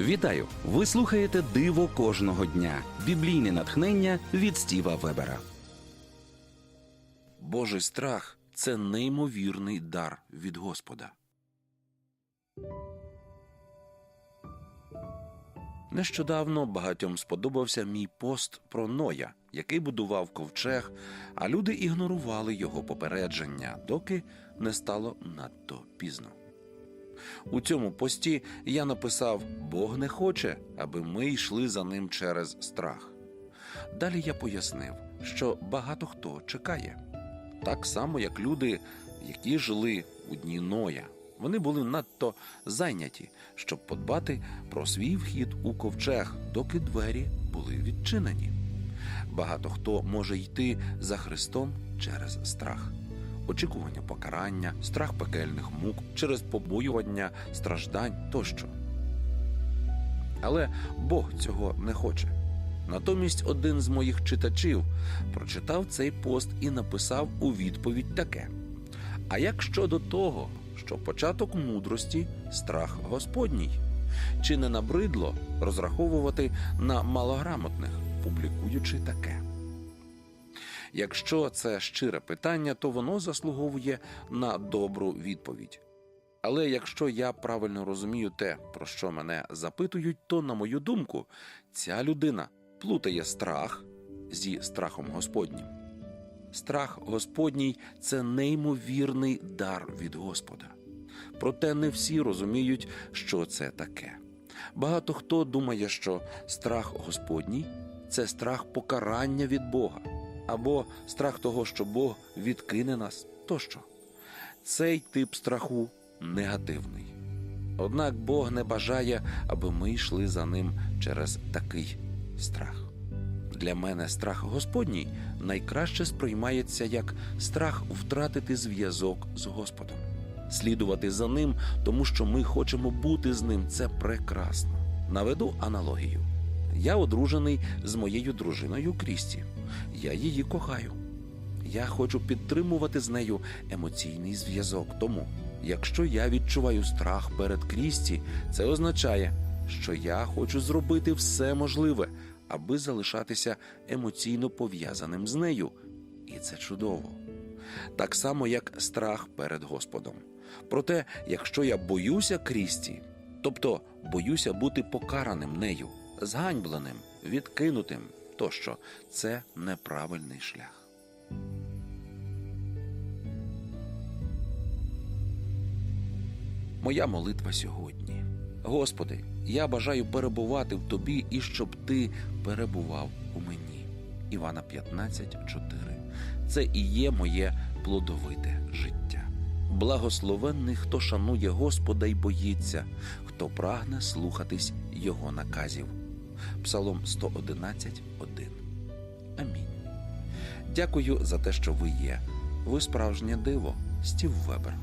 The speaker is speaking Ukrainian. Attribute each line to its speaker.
Speaker 1: Вітаю! Ви слухаєте Диво кожного дня. Біблійне натхнення від Стіва Вебера.
Speaker 2: Божий страх це неймовірний дар від Господа. Нещодавно багатьом сподобався мій пост про Ноя, який будував ковчег, а люди ігнорували його попередження, доки не стало надто пізно. У цьому пості я написав: Бог не хоче, аби ми йшли за ним через страх. Далі я пояснив, що багато хто чекає, так само як люди, які жили у дні Ноя. Вони були надто зайняті, щоб подбати про свій вхід у ковчег, доки двері були відчинені. Багато хто може йти за Христом через страх, очікування покарання, страх пекельних мук, через побоювання, страждань тощо. Але Бог цього не хоче. Натомість один з моїх читачів прочитав цей пост і написав у відповідь таке: А як щодо того, що початок мудрості страх Господній? Чи не набридло розраховувати на малограмотних, публікуючи таке? Якщо це щире питання, то воно заслуговує на добру відповідь. Але якщо я правильно розумію те, про що мене запитують, то, на мою думку, ця людина плутає страх зі страхом Господнім. Страх Господній це неймовірний дар від Господа. Проте не всі розуміють, що це таке. Багато хто думає, що страх Господній це страх покарання від Бога, або страх того, що Бог відкине нас тощо. Цей тип страху негативний. Однак Бог не бажає, аби ми йшли за ним через такий страх. Для мене страх Господній найкраще сприймається як страх втратити зв'язок з Господом, слідувати за ним, тому що ми хочемо бути з ним. Це прекрасно. Наведу аналогію. Я одружений з моєю дружиною Крісті. Я її кохаю. Я хочу підтримувати з нею емоційний зв'язок. Тому, якщо я відчуваю страх перед Крісті, це означає, що я хочу зробити все можливе, аби залишатися емоційно пов'язаним з нею. І це чудово. Так само, як страх перед Господом. Проте, якщо я боюся Крісті, тобто боюся бути покараним нею, зганьбленим, відкинутим, тощо це неправильний шлях. Моя молитва сьогодні. Господи, я бажаю перебувати в Тобі і щоб Ти перебував у мені. Івана 15,4. Це і є моє плодовите життя. Благословенний, хто шанує Господа й боїться, хто прагне слухатись Його наказів. Псалом 111,1. Амінь. Дякую за те, що ви є. Ви справжнє диво, Стів Вебер.